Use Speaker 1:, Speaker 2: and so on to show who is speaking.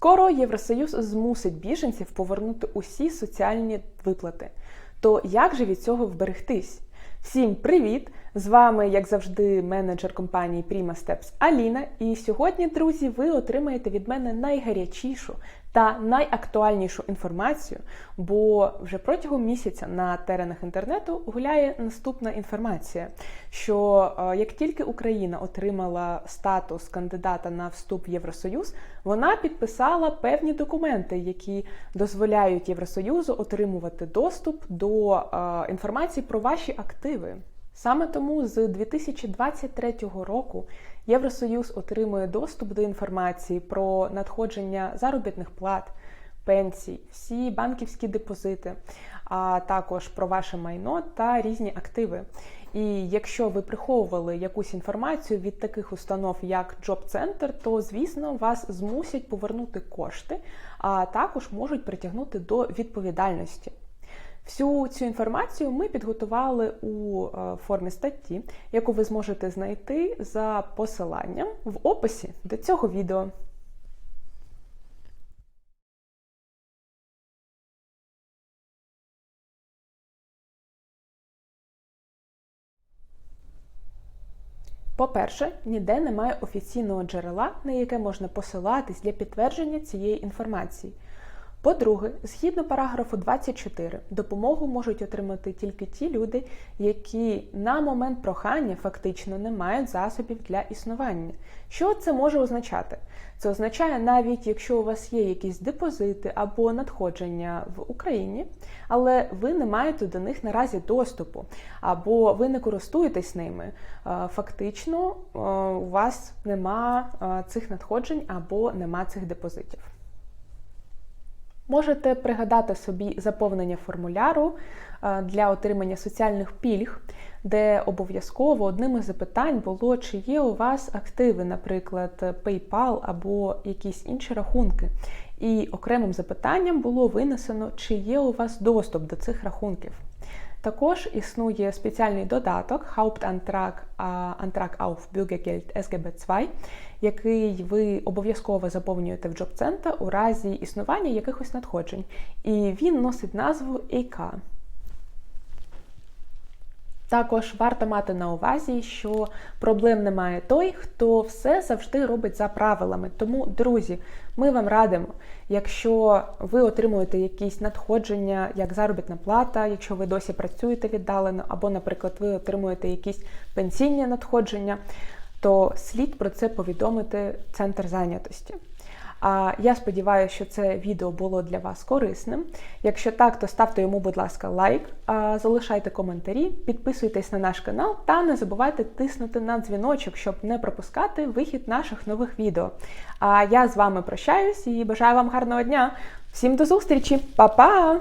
Speaker 1: Скоро Євросоюз змусить біженців повернути усі соціальні виплати. То як же від цього вберегтись? Всім привіт! З вами, як завжди, менеджер компанії Prima Steps Аліна. І сьогодні, друзі, ви отримаєте від мене найгарячішу та найактуальнішу інформацію, бо вже протягом місяця на теренах інтернету гуляє наступна інформація, що е, як тільки Україна отримала статус кандидата на вступ в Євросоюз, вона підписала певні документи, які дозволяють Євросоюзу отримувати доступ до е, інформації про ваші активи. Саме тому з 2023 року Євросоюз отримує доступ до інформації про надходження заробітних плат, пенсій, всі банківські депозити, а також про ваше майно та різні активи. І якщо ви приховували якусь інформацію від таких установ, як Job Center, то звісно вас змусять повернути кошти, а також можуть притягнути до відповідальності. Всю цю інформацію ми підготували у е, формі статті, яку ви зможете знайти за посиланням в описі до цього відео. По-перше, ніде немає офіційного джерела, на яке можна посилатись для підтвердження цієї інформації. По-друге, згідно параграфу 24, допомогу можуть отримати тільки ті люди, які на момент прохання фактично не мають засобів для існування. Що це може означати? Це означає, навіть якщо у вас є якісь депозити або надходження в Україні, але ви не маєте до них наразі доступу, або ви не користуєтесь ними. Фактично, у вас нема цих надходжень або нема цих депозитів. Можете пригадати собі заповнення формуляру для отримання соціальних пільг, де обов'язково одним із запитань було, чи є у вас активи, наприклад, PayPal або якісь інші рахунки. І окремим запитанням було винесено, чи є у вас доступ до цих рахунків. Також існує спеціальний додаток Hauptantrag Antrag auf Bürgergeld SGB 2, який ви обов'язково заповнюєте в Джоб-центр у разі існування якихось надходжень. І він носить назву ЕК. Також варто мати на увазі, що проблем немає той, хто все завжди робить за правилами. Тому, друзі, ми вам радимо, якщо ви отримуєте якісь надходження, як заробітна плата, якщо ви досі працюєте віддалено, або, наприклад, ви отримуєте якісь пенсійні надходження, то слід про це повідомити центр зайнятості. А я сподіваюся, що це відео було для вас корисним. Якщо так, то ставте йому, будь ласка, лайк, залишайте коментарі, підписуйтесь на наш канал та не забувайте тиснути на дзвіночок, щоб не пропускати вихід наших нових відео. А я з вами прощаюсь і бажаю вам гарного дня. Всім до зустрічі, Па-па!